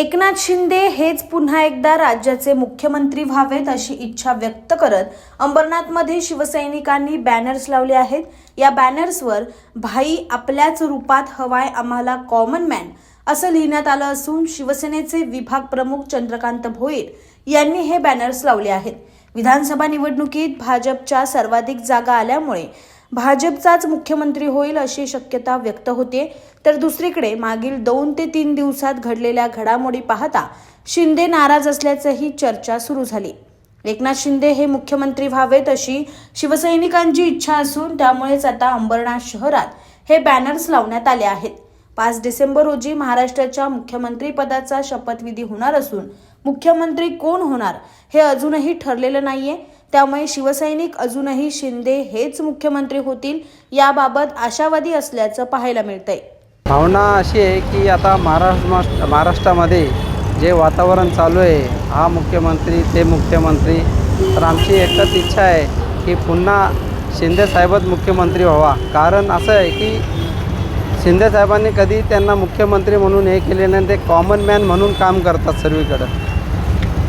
एकनाथ शिंदे हेच पुन्हा एकदा राज्याचे मुख्यमंत्री व्हावेत अशी इच्छा व्यक्त करत अंबरनाथमध्ये शिवसैनिकांनी बॅनर्स लावले आहेत. या बॅनर्सवर भाई आपल्याच रूपात हवाय आम्हाला कॉमन मॅन असं लिहिण्यात आलं असून शिवसेनेचे विभाग प्रमुख चंद्रकांत भोईर यांनी हे बॅनर्स लावले आहेत. विधानसभा निवडणुकीत भाजपच्या सर्वाधिक जागा आल्यामुळे भाजपचाच मुख्यमंत्री होईल अशी शक्यता व्यक्त होते तर दुसरीकडे मागील दोन ते तीन दिवसात घडलेल्या घडामोडी पाहता शिंदे नाराज असल्याचंही चर्चा सुरू झाली. एकनाथ शिंदे हे मुख्यमंत्री व्हावेत अशी शिवसैनिकांची इच्छा असून त्यामुळेच आता अंबरनाथ शहरात हे बॅनर्स लावण्यात आले आहेत. पाच डिसेंबर रोजी महाराष्ट्राच्या मुख्यमंत्री पदाचा शपथविधी होणार असून मुख्यमंत्री कोण होणार हे अजूनही ठरलेलं नाहीये. त्यामुळे शिवसैनिक अजूनही शिंदे हेच मुख्यमंत्री होतील याबाबत आशावादी असल्याचं पाहायला मिळतंय. भावना अशी आहे की आता महाराष्ट्र महाराष्ट्रामध्ये जे वातावरण चालू आहे हा मुख्यमंत्री ते मुख्यमंत्री तर आमची एकच इच्छा आहे की पुन्हा शिंदेसाहेबच मुख्यमंत्री व्हावा. कारण असं आहे की शिंदेसाहेबांनी कधी त्यांना मुख्यमंत्री म्हणून हे केले नाही ते कॉमन मॅन म्हणून काम करतात सर्वीकडं.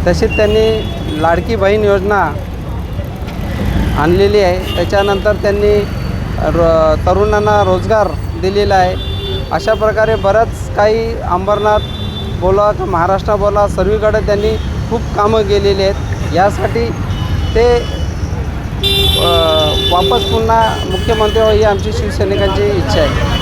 तशीच त्यांनी लाडकी बहीण योजना आणलेली आहे. त्याच्यानंतर त्यांनी र तरुणांना रोजगार दिलेला आहे. अशा प्रकारे बऱ्याच काही अंबरनाथ बोला का महाराष्ट्र बोला सर्वीकडे त्यांनी खूप कामं केलेली आहेत. यासाठी ते वापस पुन्हा मुख्यमंत्री व्हावी ही आमची शिवसैनिकांची इच्छा आहे.